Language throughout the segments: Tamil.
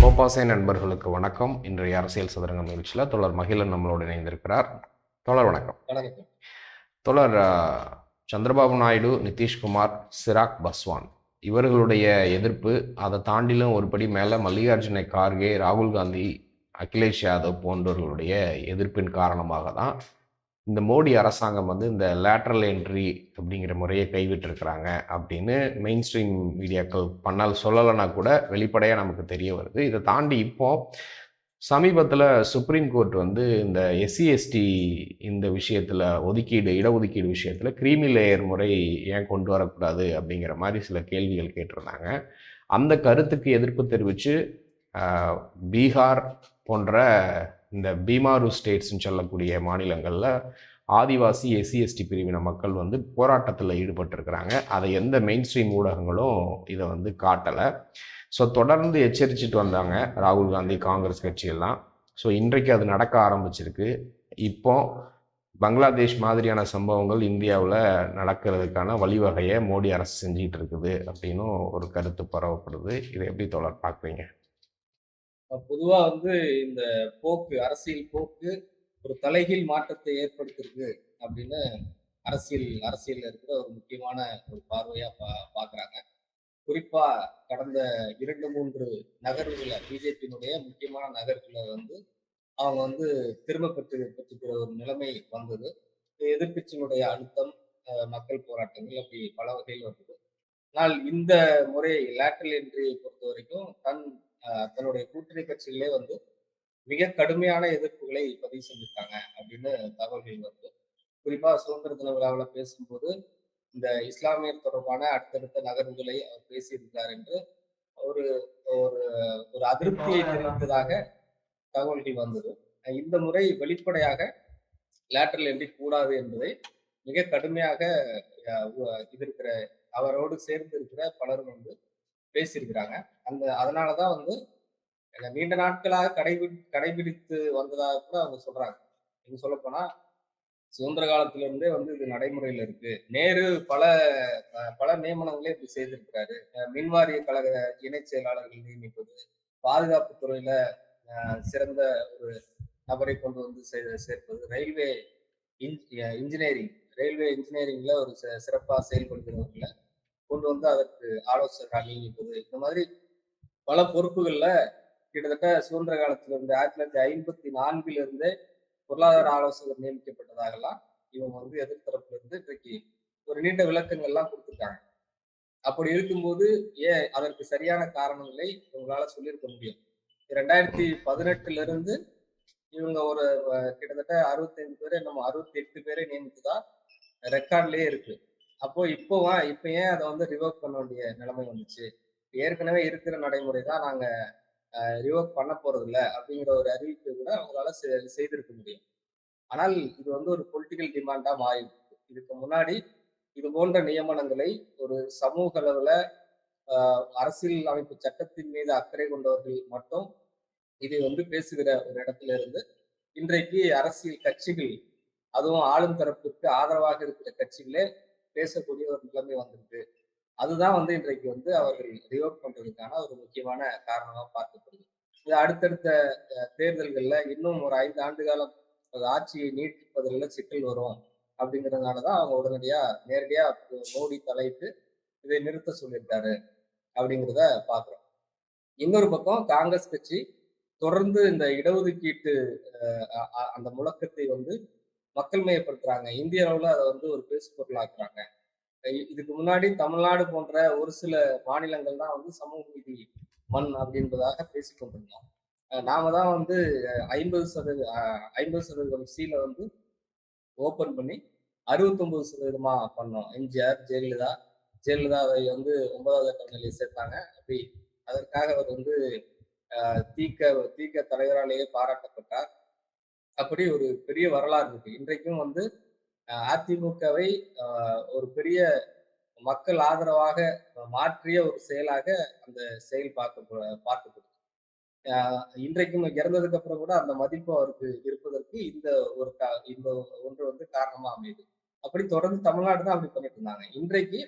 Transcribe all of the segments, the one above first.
கோபாசை நண்பர்களுக்கு வணக்கம். இன்றைய அரசியல் சதுரங்கம் நிகழ்ச்சியில் தொடர் மகிழன் நம்மளோடு இணைந்திருக்கிறார். தொடர் வணக்கம். தொடர் சந்திரபாபு நாயுடு நிதிஷ்குமார் சிராக் பஸ்வான் இவர்களுடைய எதிர்ப்பு அதை தாண்டிலும் ஒரு படி மேலே மல்லிகார்ஜுன கார்கே ராகுல் காந்தி அகிலேஷ் யாதவ் போன்றவர்களுடைய எதிர்ப்பின் காரணமாக தான் இந்த மோடி அரசாங்கம் வந்து இந்த லேட்ரல் என்ட்ரி அப்படிங்கிற முறையை கைவிட்டிருக்கிறாங்க அப்படின்னு மெயின் ஸ்ட்ரீம் மீடியாக்கள் பண்ணால் சொல்லலைன்னா கூட வெளிப்படையாக நமக்கு தெரிய வருது. இதை தாண்டி இப்போ சமீபத்தில் சுப்ரீம் கோர்ட் வந்து இந்த எஸ்சிஎஸ்டி இந்த விஷயத்தில் ஒதுக்கீடு இடஒதுக்கீடு விஷயத்தில் கிரீமி லேயர் முறை ஏன் கொண்டு வரக்கூடாது அப்படிங்கிற மாதிரி சில கேள்விகள் கேட்டிருந்தாங்க. அந்த கருத்துக்கு எதிர்ப்பு தெரிவித்து பீகார் போன்ற இந்த பீமாரு ஸ்டேட்ஸ்ன்னு சொல்லக்கூடிய மாநிலங்களில் ஆதிவாசி எஸ்சி எஸ்டி பிரிவின மக்கள் வந்து போராட்டத்தில் ஈடுபட்டிருக்கிறாங்க. அதை எந்த மெயின் ஸ்ட்ரீம் ஊடகங்களும் இதை வந்து காட்டலை. ஸோ தொடர்ந்து எச்சரிச்சிட்டு வந்தாங்க ராகுல் காந்தி காங்கிரஸ் கட்சியெல்லாம். ஸோ இன்றைக்கு அது நடக்க ஆரம்பிச்சிருக்கு. இப்போ பங்களாதேஷ் மாதிரியான சம்பவங்கள் இந்தியாவில் நடக்கிறதுக்கான வழிவகையை மோடி அரசு செஞ்சிகிட்டு இருக்குது அப்படின்னும் ஒரு கருத்து பரவப்படுது. இதை எப்படி தொடர் பார்க்குறீங்க? பொதுவாக வந்து இந்த போக்கு அரசியல் போக்கு ஒரு தலைகீழ் மாற்றத்தை ஏற்படுத்திருக்கு அப்படின்னு அரசியல் அரசியலில் இருக்கிற ஒரு முக்கியமான ஒரு பார்வையாக பா பார்க்குறாங்க குறிப்பாக கடந்த இரண்டு மூன்று நகர்வுகளை பிஜேபியினுடைய முக்கியமான நகர்வுகளை வந்து அவங்க வந்து திரும்ப பெற்று பெற்றுக்கிற ஒரு நிலைமை வந்தது. எதிர்கட்சியினுடைய அழுத்தம் மக்கள் போராட்டங்கள் அப்படி பல வகையில் வந்தது. ஆனால் இந்த முறை லேட்டரல் என்ட்ரியை பொறுத்த வரைக்கும் தன் தன்னுடைய கூட்டணி கட்சிகளே வந்து மிக கடுமையான எதிர்ப்புகளை பதிவு செஞ்சிருக்காங்க அப்படின்னு தகவல்கள் வருது. குறிப்பா சுதந்திர தின விழாவில் பேசும்போது இந்த இஸ்லாமியர் தொடர்பான அடுத்தடுத்த நகர்வுகளை அவர் பேசியிருக்கிறார் என்று ஒரு ஒரு ஒரு அதிருப்தியை தெரிவித்ததாக தகவல்கள் வந்தது. இந்த முறை வெளிப்படையாக லேட்டரல் என்ட்ரி கூடாது என்பதை மிக கடுமையாக உ- எதிர்க்கிற அவரோடு சேர்ந்து இருக்கிற பலரும் வந்து பேசியிருக்கிறாங்க. அந்த அதனாலதான் வந்து நீண்ட நாட்களாக கடைபி கடைபிடித்து வந்ததாக கூட அவங்க சொல்றாங்க. இன்னும் சொல்ல போனா சுதந்திர காலத்திலிருந்தே வந்து இது நடைமுறையில இருக்கு. நேரு பல பல நியமனங்களே இப்படி செய்திருக்கிறாரு. மின்வாரிய கழக இணை செயலாளர்கள் நியமிப்பது பாதுகாப்பு துறையில சிறந்த ஒரு நபரை கொண்டு வந்து சே- சேர்ப்பது ரயில்வே இன்ஜினியரிங் ரயில்வே இன்ஜினியரிங்ல ஒரு சிறப்பாக செயல்படுகிறவர்களை கொண்டு வந்து அதற்கு ஆலோசகராக நியமிப்பது. இந்த மாதிரி பல பொறுப்புகள்ல கிட்டத்தட்ட சுதந்திர காலத்துல இருந்து ஆயிரத்தி தொள்ளாயிரத்தி ஐம்பத்தி நான்கில இருந்து பொருளாதார ஆலோசகர் நியமிக்கப்பட்டதாகலாம் இவங்க வந்து எதிர்த்தரப்புல இருந்து இன்றைக்கு ஒரு நீண்ட விளக்கங்கள்லாம் கொடுத்துருக்காங்க. அப்படி இருக்கும்போது ஏன் அதற்கு சரியான காரணங்களை இவங்களால சொல்லியிருக்க முடியும்? ரெண்டாயிரத்தி பதினெட்டுல இருந்து இவங்க ஒரு கிட்டத்தட்ட அறுபத்தைந்து பேரை நம்ம அறுபத்தி எட்டு பேரை நியமித்துதான் ரெக்கார்ட்லயே இருக்கு. அப்போ இப்போவா இப்ப ஏன் அதை வந்து ரிவோக் பண்ண வேண்டிய நிலைமை வந்துச்சு? ஏற்கனவே இருக்கிற நடைமுறை தான் நாங்க ரிவோக் பண்ண போறது இல்ல அப்படிங்கிற ஒரு அறிவிப்பை கூட அவங்களால செய்திருக்க முடியும். ஆனால் இது வந்து ஒரு பொலிட்டிக்கல் டிமாண்டா மாறி இதுக்கு முன்னாடி இது போன்ற நியமனங்களை ஒரு சமூக அளவுல அரசியல் அமைப்பு சட்டத்தின் மீது அக்கறை கொண்டவர்கள் மட்டும் இதை வந்து பேசுகிற ஒரு இடத்துல இருந்து இன்றைக்கு அரசியல் கட்சிகள் அதுவும் ஆளும் தரப்புக்கு ஆதரவாக இருக்கிற கட்சிகளே பேசக்கூடிய ஒரு நிலைமை வந்துருக்கு. அதுதான் வந்து இன்றைக்கு வந்து அவர்கள் ரிவோக் பண்றதுக்கான ஒரு முக்கியமான காரணமா பார்க்கப்படுது. இது அடுத்தடுத்த தேர்தல்கள்ல இன்னும் ஒரு ஐந்து ஆண்டு காலம் ஆட்சியை நீட்டிப்பதில் சிக்கல் வரும் அப்படிங்கிறதுனாலதான் அவங்க உடனடியா நேரடியா மோடி தலையிட்டு இதை நிறுத்த சொல்லியிருக்காரு அப்படிங்கிறத பாக்குறோம் இன்னொரு பக்கம் காங்கிரஸ் கட்சி தொடர்ந்து இந்த இடஒதுக்கீட்டு அந்த முழக்கத்தை வந்து மக்கள் மயப்படுத்துறாங்க. இந்திய அளவில் அதை வந்து ஒரு பேசு பொருளாக்குறாங்க. இதுக்கு முன்னாடி தமிழ்நாடு போன்ற ஒரு சில மாநிலங்கள் தான் வந்து சமூக நீதி மண் அப்படின்றதாக பேசிக்கொண்டிருந்தோம் நாம தான் வந்து ஐம்பது சதவீத ஐம்பது சதவீதம் சீல வந்து ஓபன் பண்ணி அறுபத்தொன்பது சதவீதமா பண்ணோம். எம்ஜிஆர் ஜெயலலிதா ஜெயலலிதா அதை வந்து ஒன்பதாவது கட்டளையை சேர்த்தாங்க. அப்படி அதற்காக அவர் வந்து தீக்க தீக்க தலைவராலேயே பாராட்டப்பட்டார். அப்படி ஒரு பெரிய வரலாறு இருக்கு. இன்றைக்கும் வந்து அதிமுகவை ஒரு பெரிய மக்கள் ஆதரவாக மாற்றிய ஒரு செயலாக அந்த செயல் பார்க்க பார்க்கப்படுது. இன்றைக்கும் இறந்ததுக்கு அப்புறம் கூட அந்த மதிப்பு அவருக்கு இருப்பதற்கு இந்த ஒரு இந்த ஒன்று வந்து காரணமா அமையுது. அப்படி தொடர்ந்து தமிழ்நாடு தான் அப்படி பண்ணிட்டு இருந்தாங்க. இன்றைக்கு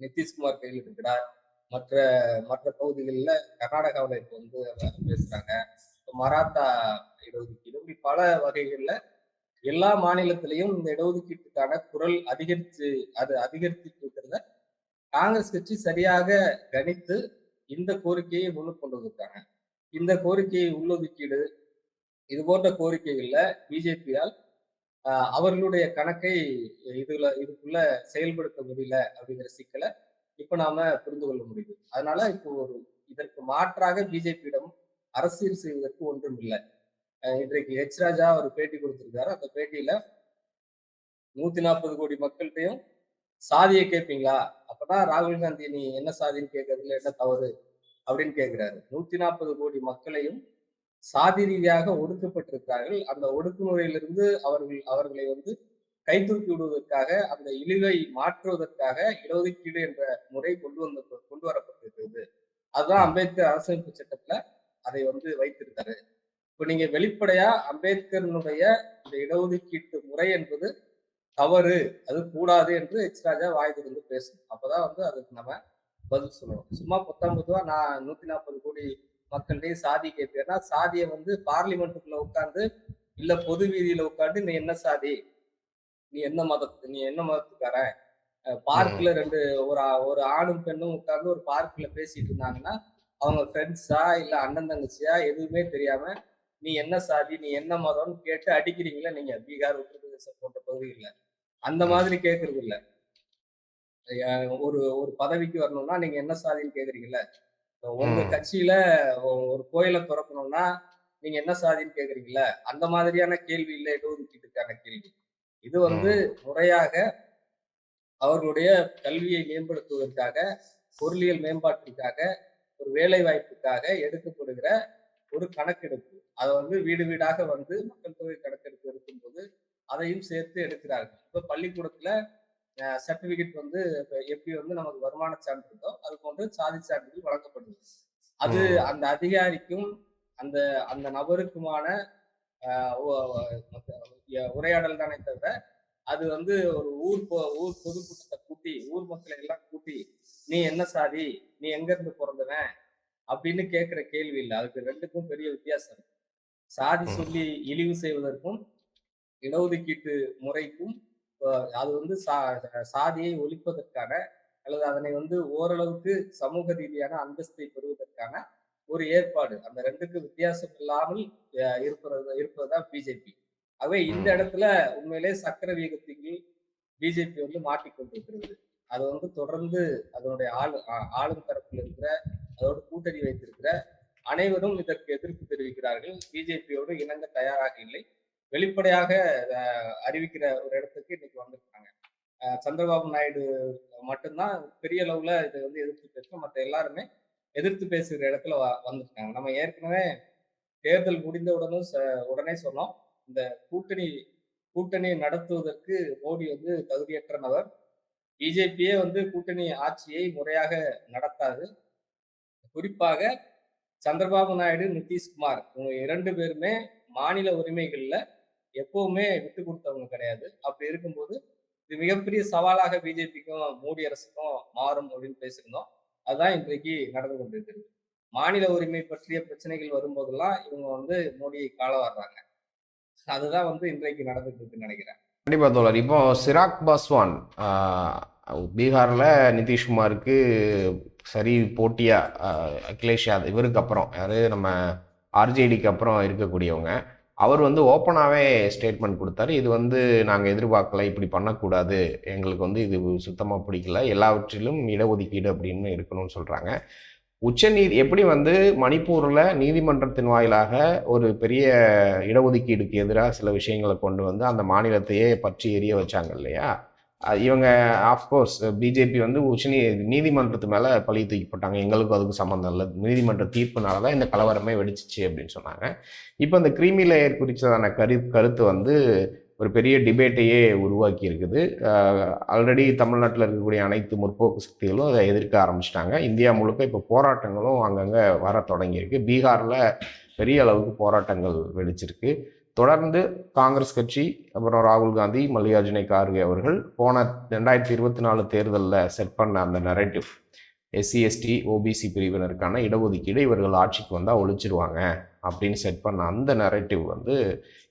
நிதிஷ்குமார் கையில் இருக்கிறார். மற்ற மற்ற பகுதிகளில் கர்நாடகாவில் இப்போ வந்து பேசுறாங்க. மராத்தா இடஒதுக்கீடு. இப்படி பல வகைகளில் எல்லா மாநிலத்திலையும் இந்த இடஒதுக்கீட்டுக்கான குரல் அதிகரித்து அது அதிகரித்து இருக்கிறத காங்கிரஸ் கட்சி சரியாக கணித்து இந்த கோரிக்கையை முன்னுக்கு கொண்டு வந்திருக்காங்க. இந்த கோரிக்கையை உள்ளொதுக்கீடு இது போன்ற கோரிக்கைகள்ல பிஜேபியால் அவர்களுடைய கணக்கை இதுல இதுக்குள்ள செயல்படுத்த முடியல அப்படிங்கிற சிக்கலை இப்ப நாம புரிந்து கொள்ள முடியுது. அதனால இப்போ ஒரு இதற்கு மாற்றாக பிஜேபியிடம் அரசியல் செய்வதற்கு ஒன்றும் இல்லை. இன்றைக்கு ஹெச் ராஜா ஒரு பேட்டி கொடுத்திருக்காரு. அந்த பேட்டியில நூத்தி நாற்பது கோடி மக்கள்கிட்டையும் சாதியை கேட்பீங்களா? அப்பதான் ராகுல் காந்தி நீ என்ன சாதின்னு கேட்கறதுல என்ன தவறு அப்படின்னு கேட்கிறாரு. நூத்தி நாற்பது கோடி மக்களையும் சாதி ரீதியாக ஒடுக்கப்பட்டிருக்கிறார்கள். அந்த ஒடுக்குமுறையிலிருந்து அவர்கள் அவர்களை வந்து கை தூக்கி விடுவதற்காக அந்த இழிவை மாற்றுவதற்காக இடஒதுக்கீடு என்ற முறை கொண்டு வந்த கொண்டு வரப்பட்டிருக்கிறது. அதுதான் அம்பேத்கர் அரசமைப்பு சட்டத்துல அதை வந்து வைத்திருக்காரு இப்ப நீங்க வெளிப்படையா அம்பேத்கரனுடைய இந்த இடஒதுக்கீட்டு முறை என்பது தவறு அது கூடாது என்று எச் ராஜா வாய் திறந்து பேசணும் அப்பதான் வந்து அதுக்கு நம்ம பதில் சொல்லணும் சும்மா பத்தாம் பொதுவா நான் நூத்தி நாற்பது கோடி மக்கள்கிட்டயே சாதி கேட்பேன்னா சாதியை வந்து பார்லிமெண்ட்டுக்குள்ள உட்கார்ந்து இல்ல பொது வீதியில உட்கார்ந்து நீ என்ன சாதி? நீ என்ன மதத்து நீ என்ன மதத்துக்காரன் பார்க்ல ரெண்டு ஒரு ஒரு ஆணும் பெண்ணும் உட்கார்ந்து ஒரு பார்க்ல பேசிட்டு இருந்தாங்கன்னா அவங்க ஃப்ரெண்ட்ஸா இல்ல அண்ணன் தங்கச்சியா எதுவுமே தெரியாம நீ என்ன சாதி நீ என்ன மதம்னு கேட்டு அடிக்கிறீங்களா நீங்க. பீகார் உத்தரப்பிரதேசம் போன்ற பகுதிகளில். அந்த மாதிரி கேட்கறது இல்ல. ஒரு ஒரு பதவிக்கு வரணும்னா நீங்க என்ன சாதின்னு கேக்குறீங்கல்ல? உங்க. கட்சியில ஒரு கோயிலை திறக்கணும்னா நீங்க என்ன சாதின்னு கேக்குறீங்கல்ல? அந்த மாதிரியான கேள்வி இல்ல இடஒதுக்கீட்டுக்கான கேள்வி. இது வந்து முறையாக அவர்களுடைய கல்வியை மேம்படுத்துவதற்காக பொருளியல் மேம்பாட்டிற்காக ஒரு வேலை வாய்ப்புக்காக எடுக்கப்படுகிற ஒரு கணக்கெடுப்பு. அதை வந்து வீடு வீடாக வந்து மக்கள் தொகை கணக்கெடுப்பு எடுக்கும்போது அதையும் சேர்த்து எடுக்கிறார்கள். இப்ப பள்ளிக்கூடத்துல சர்டிபிகேட் வந்து எப்படி வந்து நமக்கு வருமான சான்று இருக்கோ அது போன்று சாதி சான்றிதழ் வழங்கப்படுது. அது. அந்த அதிகாரிக்கும் அந்த அந்த நபருக்குமான உரையாடல் தானே தவிர அது வந்து ஒரு ஊர் பொ- ஊர் பொதுக்கூட்டத்தை கூட்டி ஊர் மக்களை எல்லாம் கூட்டி நீ என்ன சாதி? நீ எங்க இருந்து பிறந்தவன்? அப்படின்னு கேட்கிற கேள்வி இல்லை. அதுக்கு ரெண்டுக்கும் பெரிய வித்தியாசம். இருக்கு சாதி. சொல்லி இழிவு செய்வதற்கும் இடஒதுக்கீட்டு முறைக்கும் அது வந்து சா- சாதியை ஒழிப்பதற்கான அல்லது அதனை வந்து ஓரளவுக்கு சமூக ரீதியான அந்தஸ்தை பெறுவதற்கான ஒரு ஏற்பாடு. அந்த ரெண்டுக்கு வித்தியாசம் இல்லாமல் இருப்பது இருப்பதுதான் பிஜேபி. ஆகவே இந்த. இடத்துல உண்மையிலே சக்கர வியூகத்தில் பிஜேபி வந்து மாட்டிக்கொண்டிருக்கிறது அது வந்து தொடர்ந்து அதனுடைய ஆளு ஆளும் தரப்பில் இருக்கிற அதோடு கூட்டணி வைத்திருக்கிற அனைவரும் இதற்கு எதிர்ப்பு தெரிவிக்கிறார்கள். பிஜேபியோடு இணங்க தயாராக இல்லை. வெளிப்படையாக அறிவிக்கிற ஒரு இடத்துக்கு இன்னைக்கு வந்திருக்காங்க. சந்திரபாபு நாயுடு மட்டும்தான் பெரிய அளவுல இதை வந்து எதிர்த்து பேசணும் மற்ற எல்லாருமே எதிர்த்து பேசுகிற இடத்துல வந்திருக்காங்க. நம்ம ஏற்கனவே தேர்தல் முடிந்த உடனும் ச- உடனே சொன்னோம். இந்த கூட்டணி கூட்டணி நடத்துவதற்கு மோடி வந்து தகுதியற்ற நபர். பிஜேபியே வந்து கூட்டணி ஆட்சியை முறையாக நடத்தாது. குறிப்பாக சந்திரபாபு நாயுடு நிதிஷ்குமார் இவங்க இரண்டு பேருமே மாநில உரிமைகள்ல எப்பவுமே விட்டு கொடுத்தவங்க கிடையாது. அப்படி இருக்கும்போது இது மிகப்பெரிய சவாலாக பிஜேபிக்கும் மோடி அரசுக்கும் மாறும் அப்படின்னு பேசியிருந்தோம். அதுதான் இன்றைக்கு நடந்து கொண்டிருக்கிறது. மாநில உரிமை பற்றிய பிரச்சனைகள் வரும்போதெல்லாம் இவங்க வந்து மோடியை கால வர்றாங்க. அதுதான் வந்து இன்றைக்கு நடந்துட்டு இருக்குன்னு நினைக்கிறேன். கண்டிப்பா தோழர். இப்போ சிராக் பாஸ்வான் பீகாரில் நிதிஷ்குமாருக்கு சரி போட்டியா அகிலேஷ் யாதவ் இவருக்கு அப்புறம் யாரு நம்ம ஆர்ஜேடிக்கு அப்புறம் இருக்கக்கூடியவங்க அவர் வந்து ஓப்பனாகவே ஸ்டேட்மெண்ட் கொடுத்தாரு. இது வந்து நாங்கள் எதிர்பார்க்கல இப்படி பண்ணக்கூடாது எங்களுக்கு வந்து இது சுத்தமாக பிடிக்கல எல்லாவற்றிலும் இடஒதுக்கீடு அப்படின்னு இருக்கணும்னு சொல்கிறாங்க உச்சநீதி எப்படி வந்து மணிப்பூரில் நீதிமன்றத்தின் வாயிலாக ஒரு பெரிய இடஒதுக்கீடுக்கு எதிராக சில விஷயங்களை கொண்டு வந்து அந்த மாநிலத்தையே பற்றி எரிய வச்சாங்க இல்லையா? இவங்க ஆஃப்கோர்ஸ் பிஜேபி வந்து உச்சநீ நீதிமன்றத்து மேலே பழி தூக்கி போட்டாங்க. எங்களுக்கும் அதுக்கு சம்மந்தம் இல்லை. நீதிமன்ற தீர்ப்புனால தான் இந்த கலவரமே வெடிச்சிச்சு அப்படின்னு சொன்னாங்க. இப்போ இந்த கிரீமி லேயர் குறித்ததான கரு கருத்து வந்து ஒரு பெரிய டிபேட்டையே உருவாக்கி இருக்குது ஆல்ரெடி தமிழ்நாட்டில் இருக்கக்கூடிய அனைத்து முற்போக்கு சக்திகளும் அதை எதிர்க்க ஆரம்பிச்சிட்டாங்க. இந்தியா முழுக்க இப்போ போராட்டங்களும் அங்கங்கே வர தொடங்கியிருக்கு. பீகாரில் பெரிய அளவுக்கு போராட்டங்கள் வெடிச்சிருக்கு. தொடர்ந்து காங்கிரஸ் கட்சி அப்புறம் ராகுல் காந்தி மல்லிகார்ஜுனை கார்கே அவர்கள் போன ரெண்டாயிரத்தி இருபத்தி நாலு தேர்தலில் செட் பண்ண அந்த நரேட்டிவ் எஸ்சி எஸ்டி ஓபிசி பிரிவினருக்கான இடஒதுக்கீடு இவர்கள் ஆட்சிக்கு வந்தால் ஒழிச்சிருவாங்க. அப்படின்னு செட் பண்ண அந்த நரேட்டிவ் வந்து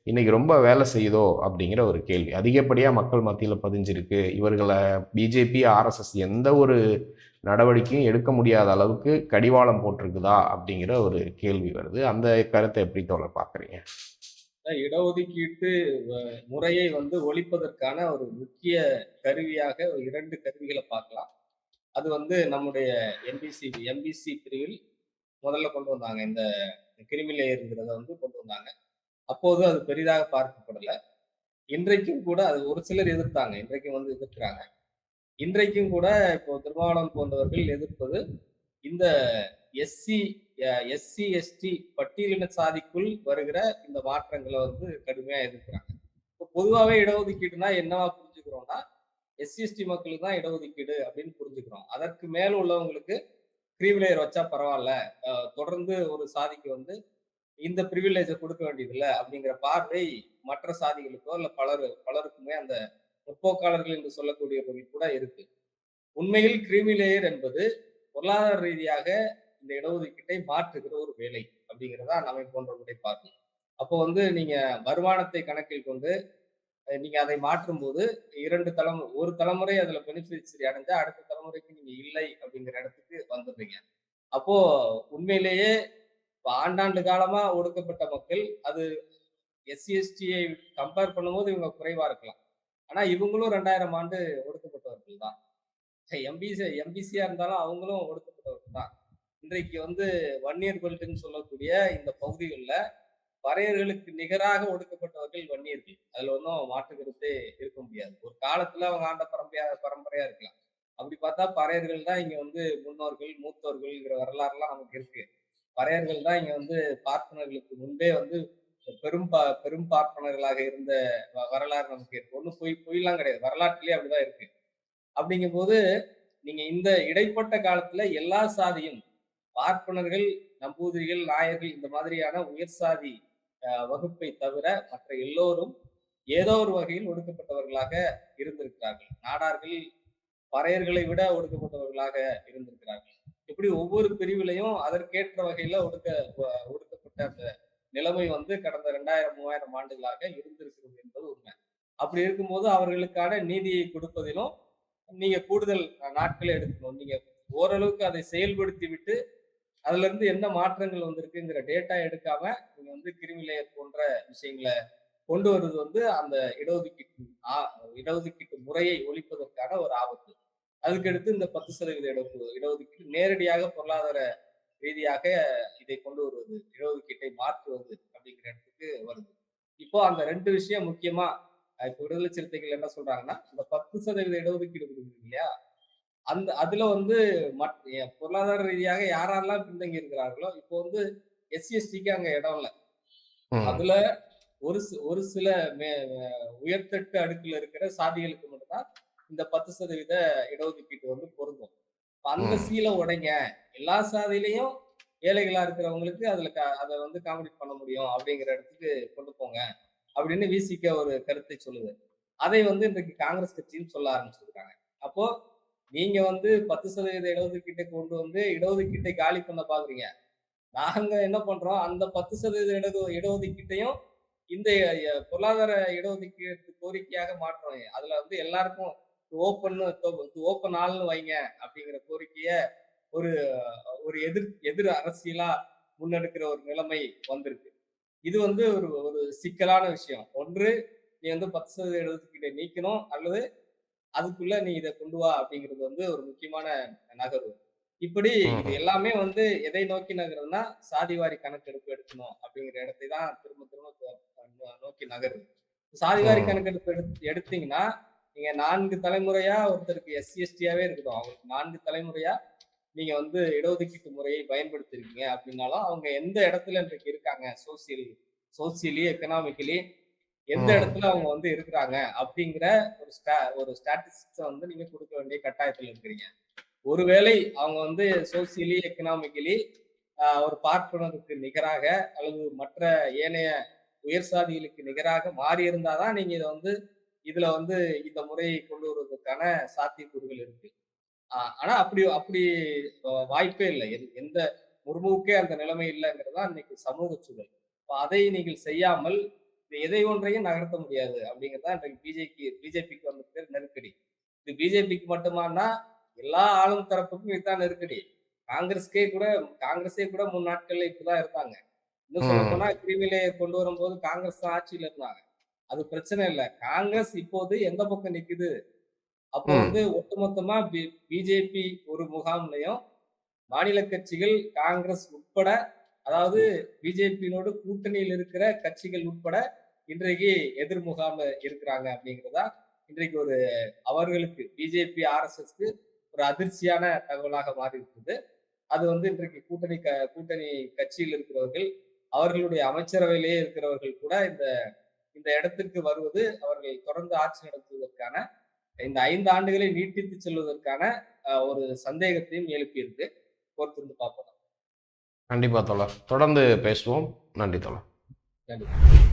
இன்றைக்கி ரொம்ப வேலை செய்யுதோ? அப்படிங்கிற ஒரு கேள்வி. அதிகப்படியாக மக்கள் மத்தியில் பதிஞ்சிருக்கு. இவர்களை பிஜேபி ஆர்எஸ்எஸ் எந்த ஒரு நடவடிக்கையும் எடுக்க முடியாத அளவுக்கு கடிவாளம் போட்டிருக்குதா? அப்படிங்கிற ஒரு கேள்வி வருது. அந்த கருத்தை எப்படி தோலை பார்க்குறீங்க? இடஒதுக்கீட்டு முறையை வந்து ஒழிப்பதற்கான ஒரு முக்கிய கருவியாக ஒரு இரண்டு கருவிகளை பார்க்கலாம். அது வந்து நம்முடைய எம்பிசி எம்பிசி பிரிவில் முதல்ல கொண்டு வந்தாங்க இந்த கிரிமிலேயருங்கிறத வந்து கொண்டு வந்தாங்க. அப்போது அது பெரிதாக பார்க்கப்படல. இன்றைக்கும் கூட அது ஒரு சிலர் எதிர்த்தாங்க. இன்றைக்கும் வந்து எதிர்க்கிறாங்க. இன்றைக்கும் கூட இப்போ திருமாவளவன் போன்றவர்கள் எதிர்ப்பது இந்த எஸ்சி எஸ்சி எஸ்டி பட்டியலின சாதிக்குள் வருகிற இந்த மாற்றங்களை வந்து கடுமையா எதிர்க்கிறாங்க. இப்போ பொதுவாகவே இடஒதுக்கீடுனா என்னவா புரிஞ்சுக்கிறோம்னா எஸ்சி எஸ்டி மக்களுக்கு தான் இடஒதுக்கீடு அப்படின்னு புரிஞ்சுக்கிறோம். அதற்கு மேல உள்ளவங்களுக்கு ப்ரிவிலேயர் வச்சா பரவாயில்ல தொடர்ந்து ஒரு சாதிக்கு வந்து இந்த ப்ரிவிலேஜை கொடுக்க வேண்டியதில்ல அப்படிங்கிற பார்வை மற்ற சாதிகளுக்கோ இல்லை பலர் பலருக்குமே அந்த முற்போக்காளர்கள் என்று சொல்லக்கூடியவர்கள் கூட இருக்கு. உண்மையில் கிரீமிலேயர் என்பது பொருளாதார ரீதியாக இந்த இடஒதுக்கீட்டை மாற்றுகிற ஒரு வேலை அப்படிங்கிறதா நம்மை போன்றவர்களுடைய பார்வை. அப்போ வந்து நீங்க வருமானத்தை கணக்கில் கொண்டு நீங்க அதை மாற்றும் போது இரண்டு தலைமுறை ஒரு தலைமுறை அதுல பெனிஃபிஷரி அடைஞ்சா அடுத்த தலைமுறைக்கு நீங்க இல்லை அப்படிங்கிற இடத்துக்கு வந்துடுறீங்க. அப்போ உண்மையிலேயே ஆண்டாண்டு காலமா ஒடுக்கப்பட்ட மக்கள் அது எஸ்சி எஸ்டியை கம்பேர் பண்ணும்போது இவங்க குறைவா இருக்கலாம். ஆனா இவங்களும் ரெண்டாயிரம் ஆண்டு ஒடுக்கப்பட்டவர்கள் தான். எம்பிசி எம்பிசியா இருந்தாலும் அவங்களும் ஒடுக்கப்பட்டவர்கள் தான். இன்றைக்கு வந்து வன்னியர் பெல்ட்னு சொல்லக்கூடிய இந்த பகுதிகளில் பறையர்களுக்கு நிகராக ஒடுக்கப்பட்டவர்கள் வன்னியர்கள். அதுல ஒன்றும் மாற்று கருத்தே இருக்க முடியாது. ஒரு காலத்துல அவங்க ஆண்ட பரம்பரையா பரம்பரையா இருக்கலாம். அப்படி பார்த்தா பறையர்கள் தான் இங்க வந்து முன்னோர்கள் மூத்தோர்கள்ங்கிற வரலாறுலாம் நமக்கு இருக்கு. பறையர்கள் தான் இங்க வந்து பார்ப்பனர்களுக்கு முன்பே வந்து பெரும் பா பெரும் பார்ப்பனர்களாக இருந்த வ- வரலாறு நமக்கு இருக்கு. ஒன்றும் பொய் பொய்லாம் கிடையாது. வரலாற்றிலே அப்படிதான் இருக்கு. அப்படிங்கும்போது நீங்க இந்த இடைப்பட்ட காலத்துல எல்லா சாதியும் பார்ப்பனர்கள் நம்பூதிரிகள் நாயர்கள் இந்த மாதிரியான உயர் சாதி வகுப்பை தவிர மற்ற எல்லோரும் ஏதோ ஒரு வகையில் ஒடுக்கப்பட்டவர்களாக இருந்திருக்கிறார்கள். நாடார்கள் பறையர்களை விட ஒடுக்கப்பட்டவர்களாக இருந்திருக்கிறார்கள். இப்படி ஒவ்வொரு பிரிவிலையும் அதற்கேற்ற வகையில ஒடுக்க ஒடுக்கப்பட்ட அந்த நிலைமை வந்து கடந்த ரெண்டாயிரம் மூவாயிரம் ஆண்டுகளாக இருந்திருக்கிறது என்பது உண்மை. அப்படி இருக்கும்போது அவர்களுக்கான நீதியை கொடுப்பதிலும் நீங்க கூடுதல் நாட்களை எடுக்கணும். நீங்க ஓரளவுக்கு அதை செயல்படுத்தி விட்டு அதுல இருந்து என்ன மாற்றங்கள் வந்திருக்குங்கிற டேட்டா எடுக்காம நீங்க வந்து கிருமிலேயர் போன்ற விஷயங்களை கொண்டு வருவது வந்து அந்த இடஒதுக்கீட்டு ஆ- இடஒதுக்கீட்டு முறையை ஒழிப்பதற்கான ஒரு ஆபத்து. அதுக்கடுத்து இந்த பத்து சதவீத இட இடஒதுக்கீடு நேரடியாக பொருளாதார ரீதியாக இதை கொண்டு வருவது இடஒதுக்கீட்டை மாற்றுவது அப்படிங்கிற இடத்துக்கு வருது. இப்போ அந்த ரெண்டு விஷயம் முக்கியமா இப்போ இப்ப விடுதலை சிறுத்தைகள் என்ன சொல்றாங்கன்னா இந்த பத்து சதவீத இடஒதுக்கீடு கொடுக்குறீங்க இல்லையா? அந்த அதுல வந்து பொருளாதார ரீதியாக யாரெல்லாம் பின்தங்கி இருக்கிறார்களோ இப்போ வந்து எஸ்சி எஸ்டிக்கு அங்க இடம் இல்லை. அதுல ஒரு ஒரு சில உயர்தட்டு அடுக்குல இருக்கிற சாதிகளுக்கு மட்டும்தான் இந்த பத்து சதவீத இடஒதுக்கீடு வந்து பொருந்தும். அந்த. சீலை உடைங்க எல்லா சாதியிலையும் ஏழைகளா இருக்கிறவங்களுக்கு அதுல க- அதை வந்து காம்படிட் பண்ண முடியும் அப்படிங்கிற இடத்துக்கு கொண்டு போங்க அப்படின்னு விசிக ஒரு கருத்தை சொல்லுது. அதை வந்து இன்றைக்கு காங்கிரஸ் கட்சியும் சொல்ல ஆரம்பிச்சிருக்காங்க. அப்போ நீங்க வந்து பத்து சதவீத இடஒதுக்கீட்டை கொண்டு வந்து இடஒதுக்கீட்டை காலி பண்ண பாக்குறீங்க. நாங்க என்ன பண்றோம்? அந்த பத்து சதவீத இட இடஒதுக்கீட்டையும் இந்த பொருளாதார இடஒதுக்கீடு கோரிக்கையாக மாற்றோம் அதுல வந்து எல்லாருக்கும் ஓப்பன் ஓப்பன் ஆள்னு வைங்க அப்படிங்கிற கோரிக்கைய ஒரு ஒரு எதிர் எதிர் அரசியலா முன்னெடுக்கிற ஒரு நிலைமை வந்திருக்கு. இது வந்து ஒரு ஒரு சிக்கலான விஷயம். ஒன்று நீ வந்து பத்து சதவீத இடஒதுக்கீட்டை நீக்கணும். அல்லது அதுக்குள்ள நீ இதை கொண்டு வா அப்படிங்கிறது வந்து ஒரு முக்கியமான நகர்வு இப்படி இது. எல்லாமே வந்து எதை நோக்கி நகருதுன்னா சாதிவாரி கணக்கெடுப்பு எடுக்கணும் அப்படிங்கிற இடத்தை தான் திரும்ப திரும்ப நோக்கி நகருது சாதிவாரி. கணக்கெடுப்பு எடுத்து எடுத்தீங்கன்னா நீங்க நான்கு தலைமுறையா ஒருத்தருக்கு எஸ்சி எஸ்டியாவே இருக்கட்டும் அவங்களுக்கு நான்கு தலைமுறையா நீங்க வந்து இடஒதுக்கீட்டு முறையை பயன்படுத்திருக்கீங்க அப்படின்னாலும் அவங்க எந்த இடத்துல இன்றைக்கு இருக்காங்க சோசியல் சோசியலி எக்கனாமிக்கலி எந்த. இடத்துல அவங்க வந்து இருக்கிறாங்க அப்படிங்கிற ஒரு ஸ்டா ஒரு ஸ்டாட்டிஸ்டிக்ஸை வந்து நீங்க கொடுக்க வேண்டிய கட்டாயத்துல இருக்கிறீங்க. ஒருவேளை அவங்க வந்து சோசியலி எக்கனாமிக்கலி ஒரு பார்ப்பனருக்கு நிகராக அல்லது மற்ற ஏனைய உயர் சாதிகளுக்கு நிகராக மாறி இருந்தாதான் நீங்க இதை வந்து இதுல வந்து இந்த முறையை கொண்டு வருவதற்கான சாத்தியக்கூறுகள் இருக்கு. ஆஹ் ஆனா அப்படி அப்படி வாய்ப்பே இல்லை. எந்த- எந்த முர்முவுக்கே அந்த நிலைமை இல்லைங்கிறதா இன்னைக்கு சமூக சூழல். அதை நீங்கள் செய்யாமல் எதை ஒன்றையும் நகர்த்த முடியாது. அப்படிங்கிறதா இன்றைக்கு பிஜேபி பிஜேபிக்கு வந்திருக்கிற நெருக்கடி. இது பிஜேபிக்கு மட்டுமானா எல்லா ஆளும் தரப்புக்கும் இதுதான் நெருக்கடி. காங்கிரஸ்க்கே கூட காங்கிரஸே கூட முன் நாட்கள்ல இப்படிதான் இருந்தாங்க. இன்னும் சொல்ல. போனா கிரிமிலே கொண்டு வரும்போது காங்கிரஸ் தான் ஆட்சியில இருந்தாங்க. அது பிரச்சனை இல்ல. காங்கிரஸ் இப்போது எந்த பக்கம் நிக்குது? அப்போ. வந்து ஒட்டுமொத்தமா பிஜேபி ஒரு முகாம்லயும் மாநில கட்சிகள் காங்கிரஸ் உட்பட அதாவது பிஜேபியினோடு கூட்டணியில் இருக்கிற கட்சிகள் உட்பட இன்றைக்கு எதிர் முகாம் இருக்கிறாங்க அப்படிங்கிறதா இன்றைக்கு ஒரு அவர்களுக்கு பிஜேபி ஆர்எஸ்எஸ்க்கு ஒரு அதிர்ச்சியான தகவலாக மாறி இருக்குது அது வந்து இன்றைக்கு கூட்டணி க கூட்டணி கட்சியில் இருக்கிறவர்கள் அவர்களுடைய அமைச்சரவையிலேயே இருக்கிறவர்கள் கூட இந்த இந்த இடத்திற்கு வருவது அவர்கள் தொடர்ந்து ஆட்சி நடத்துவதற்கான இந்த ஐந்து ஆண்டுகளை நீட்டித்து செல்வதற்கான ஒரு சந்தேகத்தையும் எழுப்பியிருக்கு. பொறுத்திருந்து பார்ப்போம். கண்டிப்பாக தோழர். தொடர்ந்து பேசுவோம். நன்றி தோழர். நன்றி.